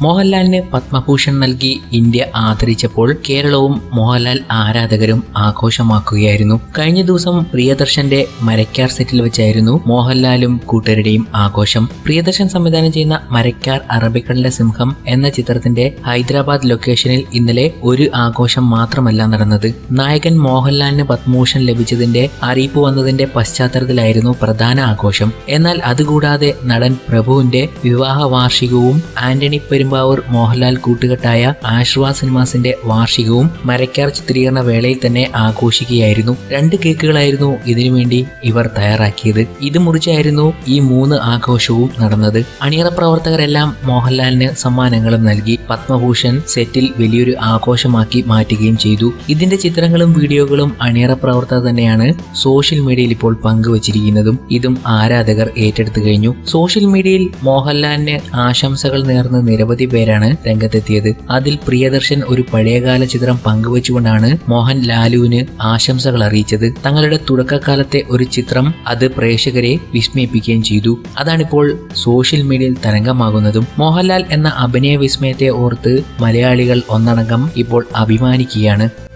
മോഹൻലാലിന് പത്മഭൂഷൺ നൽകി ഇന്ത്യ ആദരിച്ചപ്പോൾ കേരളവും മോഹൻലാൽ ആരാധകരും ആഘോഷമാക്കുകയായിരുന്നു. കഴിഞ്ഞ ദിവസം പ്രിയദർശന്റെ മരക്കാർ സെറ്റിൽ വെച്ചായിരുന്നു മോഹൻലാലും കൂട്ടരുടെയും ആഘോഷം. പ്രിയദർശൻ സംവിധാനം ചെയ്യുന്ന മരക്കാർ അറബിക്കടലിലെ സിംഹം എന്ന ചിത്രത്തിന്റെ ഹൈദരാബാദ് ലൊക്കേഷനിൽ ഇന്നലെ ഒരു ആഘോഷം മാത്രമല്ല നടന്നത്. നായകൻ മോഹൻലാലിന് പത്മഭൂഷൺ ലഭിച്ചതിന്റെ അറിയിപ്പ് വന്നതിന്റെ പശ്ചാത്തലത്തിലായിരുന്നു പ്രധാന ആഘോഷം. എന്നാൽ അതുകൂടാതെ നടൻ പ്രഭുവിന്റെ വിവാഹ വാർഷികവും ആന്റണി പെരുമ്പാവൂർ മോഹൻലാൽ കൂട്ടുകെട്ടായ ആശ്വാ സിനിമാസിന്റെ വാർഷികവും മരക്കാർ ചിത്രീകരണ വേളയിൽ തന്നെ ആഘോഷിക്കുകയായിരുന്നു. രണ്ട് കേക്കുകളായിരുന്നു ഇതിനുവേണ്ടി ഇവർ തയ്യാറാക്കിയത്. ഇത് മുറിച്ചായിരുന്നു ഈ മൂന്ന് ആഘോഷവും നടന്നത്. അണിയറ പ്രവർത്തകരെല്ലാം മോഹൻലാലിന് സമ്മാനങ്ങളും നൽകി പത്മഭൂഷൺ സെറ്റിൽ വലിയൊരു ആഘോഷമാക്കി മാറ്റുകയും ചെയ്തു. ഇതിന്റെ ചിത്രങ്ങളും വീഡിയോകളും അണിയറ പ്രവർത്തകർ തന്നെയാണ് സോഷ്യൽ മീഡിയയിൽ ഇപ്പോൾ പങ്കുവച്ചിരിക്കുന്നതും. ഇതും ആരാധകർ ഏറ്റെടുത്തു കഴിഞ്ഞു. സോഷ്യൽ മീഡിയയിൽ മോഹൻലാലിന് ആശംസകൾ നേർന്ന് നിരവധി പേരാണ് രംഗത്തെത്തിയത്. അതിൽ പ്രിയദർശൻ ഒരു പഴയകാല ചിത്രം പങ്കുവച്ചുകൊണ്ടാണ് മോഹൻ ലാലുവിന് ആശംസകൾ അറിയിച്ചത്. തങ്ങളുടെ തുടക്കകാലത്തെ ഒരു ചിത്രം അത് പ്രേക്ഷകരെ വിസ്മയിപ്പിക്കുകയും ചെയ്തു. അതാണിപ്പോൾ സോഷ്യൽ മീഡിയയിൽ തരംഗമാകുന്നതും. മോഹൻലാൽ എന്ന അഭിനയ വിസ്മയത്തെ ഓർത്ത് മലയാളികൾ ഒന്നടങ്കം ഇപ്പോൾ അഭിമാനിക്കുകയാണ്.